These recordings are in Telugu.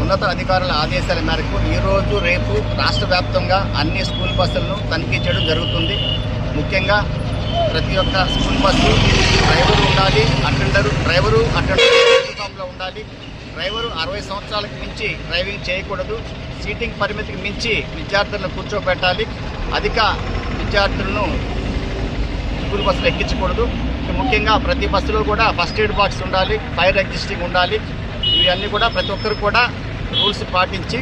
ఉన్నత అధికారుల ఆదేశాల మేరకు ఈరోజు రేపు రాష్ట్ర వ్యాప్తంగా అన్ని స్కూల్ బస్సులను తనిఖీ చేయడం జరుగుతుంది. ముఖ్యంగా ప్రతి ఒక్క స్కూల్ బస్సు డ్రైవరు ఉండాలి అటెండరు డ్రైవరు అటెండర్ ఉండాలి. డ్రైవరు అరవై సంవత్సరాలకు మించి డ్రైవింగ్ చేయకూడదు. సీటింగ్ పరిమితికి మించి విద్యార్థులను కూర్చోబెట్టాలి. అధిక విద్యార్థులను స్కూల్ బస్సులు ఎక్కించకూడదు. ముఖ్యంగా ప్రతి బస్సులో కూడా ఫస్ట్ ఎయిడ్ బాక్స్ ఉండాలి ఫైర్ ఎగ్జిస్టింగ్ ఉండాలి. ఇవన్నీ కూడా ప్రతి ఒక్కరు కూడా రూల్స్ పాటించి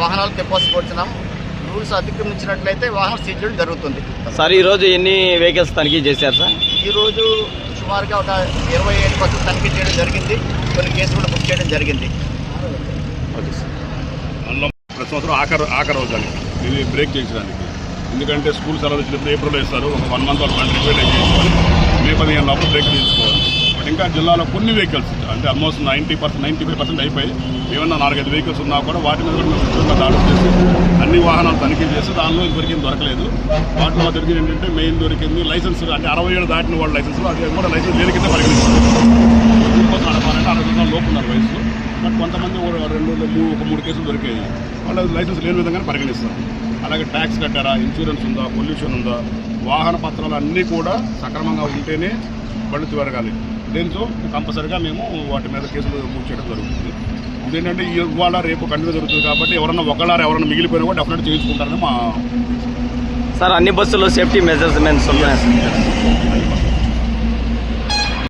వాహనాలు తెప్పోసుకోవచ్చున్నాం రూల్స్ అతిక్రమించినట్లయితే వాహనం సీజ్ చేయడం జరుగుతుంది. సార్ ఈరోజు ఎన్ని వెహికల్స్ తనిఖీ చేశారు సార్? ఈరోజు సుమారుగా ఒక ఇరవై ఏడు బస్సులు తనిఖీ చేయడం జరిగింది. కొన్ని కేసులు కూడా బుక్ చేయడం జరిగింది. Okay sir. అందులో సంవత్సరం ఆఖరు ఆఖరు రోజు ఇది బ్రేక్ చేయించడానికి ఎందుకంటే స్కూల్ సెలవు వచ్చినప్పుడు ఏప్రిల్లో ఇస్తారు ఒక వన్ మంత్ వాళ్ళు రిపేర్ చేసుకోవాలి మే పదిహేను లోపల బ్రేక్ తీసుకోవాలి. బట్ ఇంకా జిల్లాలో కొన్ని వెహికల్స్ అంటే almost ninety percent ninety five percent అయిపోయి ఏమన్నా నాలుగైదు వెహికల్స్ ఉన్నా కూడా వాటి మీద కూడా మేము దాడులు చేసి అన్ని వాహనాలు తనిఖీ చేసి దానిలో దొరికింది దొరకలేదు. వాటిలో దొరికింది ఏంటంటే మెయిన్ దొరికింది లైసెన్స్ అంటే అరవై ఏడు దాటిన వాళ్ళ లైసెన్స్ అది కూడా లైసెన్స్ లేని కింద పరిగణిస్తారు నడపాలంటే అరవై లోపు ఉన్నారు వయసు బట్ కొంతమంది రెండు మూడు ఒక మూడు కేసులు దొరికాయి. వాళ్ళు లైసెన్స్ లేని విధంగానే పరిగణిస్తారు. అలాగే ట్యాక్స్ కట్టారా? ఇన్సూరెన్స్ ఉందా? పొల్యూషన్ ఉందా? వాహన పత్రాలు అన్నీ కూడా సక్రమంగా ఉంటేనే బళ్ళు తిరగాలి దీంతో కంపల్సరిగా మేము వాటి మీద కేసులు బుక్ చేయడం జరుగుతుంది. ఇదేంటంటే ఇవాళ రేపు కంటిన్యూ జరుగుతుంది కాబట్టి ఎవరన్నా ఒకళ్ళారు ఎవరన్నా మిగిలిపోయినా కూడా డెఫినెట్ చేయించుకుంటారని మా సార్ అన్ని బస్సుల్లో సేఫ్టీ మెజర్స్మెంట్స్ ఉన్నాయి?